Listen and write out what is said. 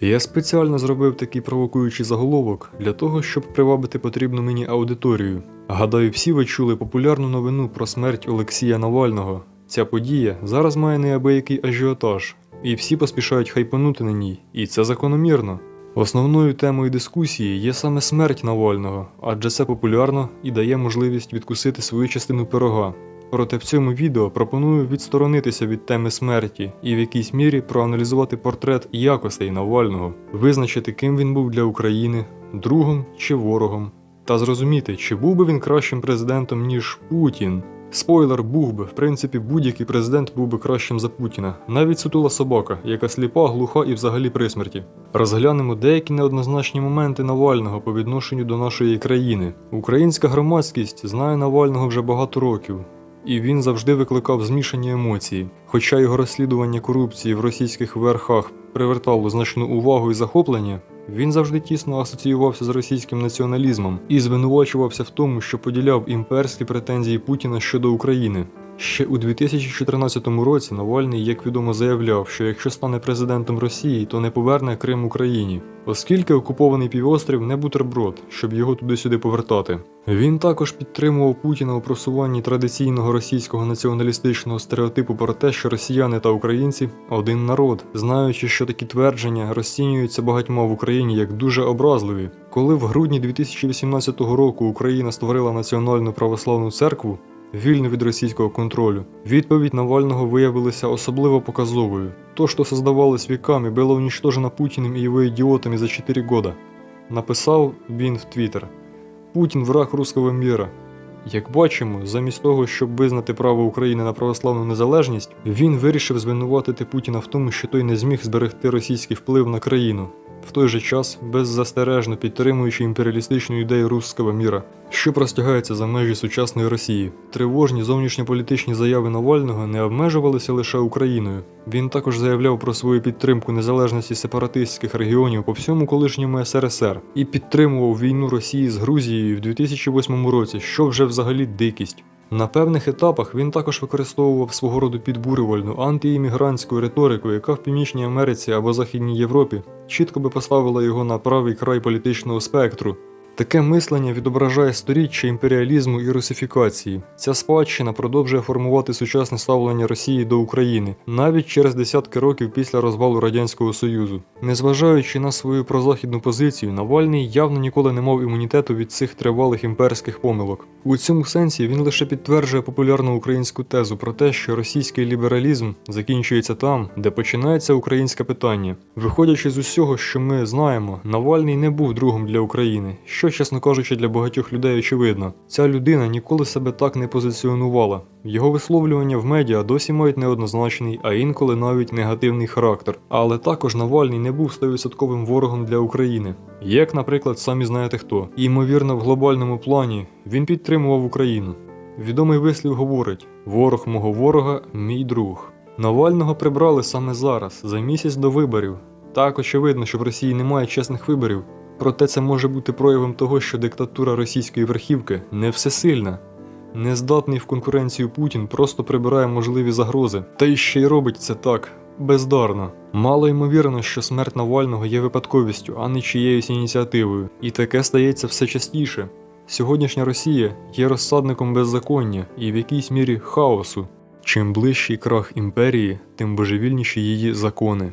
Я спеціально зробив такий провокуючий заголовок для того, щоб привабити потрібну мені аудиторію. Гадаю, всі ви чули популярну новину про смерть Олексія Навального. Ця подія зараз має неабиякий ажіотаж, і всі поспішають хайпанути на ній, і це закономірно. Основною темою дискусії є саме смерть Навального, адже це популярно і дає можливість відкусити свою частину пирога. Проте в цьому відео пропоную відсторонитися від теми смерті і в якійсь мірі проаналізувати портрет якостей Навального, визначити, ким він був для України, другом чи ворогом, та зрозуміти, чи був би він кращим президентом, ніж Путін. Спойлер був би, в принципі, будь-який президент був би кращим за Путіна, навіть сутула собака, яка сліпа, глуха і взагалі при смерті. Розглянемо деякі неоднозначні моменти Навального по відношенню до нашої країни. Українська громадськість знає Навального вже багато років, і він завжди викликав змішані емоції. Хоча його розслідування корупції в російських верхах привертало значну увагу і захоплення, він завжди тісно асоціювався з російським націоналізмом і звинувачувався в тому, що поділяв імперські претензії Путіна щодо України. Ще у 2014 році Навальний, як відомо, заявляв, що якщо стане президентом Росії, то не поверне Крим Україні, оскільки окупований півострів не бутерброд, щоб його туди-сюди повертати. Він також підтримував Путіна у просуванні традиційного російського націоналістичного стереотипу про те, що росіяни та українці один народ, знаючи, що такі твердження розцінюються багатьма в Україні як дуже образливі. Коли в грудні 2018 року Україна створила Національну православну церкву, вільну від російського контролю. Відповідь Навального виявилася особливо показовою. То, что создавалось веками, было уничтожено Путиным и его идиотами за 4 года. Написав він в Твіттер. Путін враг руського міра. Як бачимо, замість того, щоб визнати право України на православну незалежність, він вирішив звинуватити Путіна в тому, що той не зміг зберегти російський вплив на країну, в той же час беззастережно підтримуючи імперіалістичну ідею руського міра, що простягається за межі сучасної Росії. Тривожні зовнішньополітичні заяви Навального не обмежувалися лише Україною. Він також заявляв про свою підтримку незалежності сепаратистських регіонів по всьому колишньому СРСР і підтримував війну Росії з Грузією в 2008 році, що вже взагалі дикість. На певних етапах він також використовував свого роду підбурювальну антиіммігрантську риторику, яка в Північній Америці або Західній Європі чітко би поставила його на правий край політичного спектру. Таке мислення відображає сторіччя імперіалізму і русифікації. Ця спадщина продовжує формувати сучасне ставлення Росії до України навіть через десятки років після розвалу Радянського Союзу. Незважаючи на свою прозахідну позицію, Навальний явно ніколи не мав імунітету від цих тривалих імперських помилок. У цьому сенсі він лише підтверджує популярну українську тезу про те, що російський лібералізм закінчується там, де починається українське питання. Виходячи з усього, що ми знаємо, Навальний не був другом для України, що, чесно кажучи, для багатьох людей очевидно. Ця людина ніколи себе так не позиціонувала. Його висловлювання в медіа досі мають неоднозначний, а інколи навіть негативний характер. Але також Навальний не був 100% ворогом для України. Як, наприклад, самі знаєте хто. Ймовірно, в глобальному плані він підтримував Україну. Відомий вислів говорить: ворог мого ворога мій друг. Навального прибрали саме зараз, за місяць до виборів. Так очевидно, що в Росії немає чесних виборів. Проте це може бути проявом того, що диктатура російської верхівки не всесильна. Нездатний в конкуренцію Путін просто прибирає можливі загрози, та й ще й робить це так бездарно. Мало ймовірно, що смерть Навального є випадковістю, а не чиєюсь ініціативою, і таке стається все частіше. Сьогоднішня Росія є розсадником беззаконня і в якійсь мірі хаосу. Чим ближчий крах імперії, тим божевільніші її закони.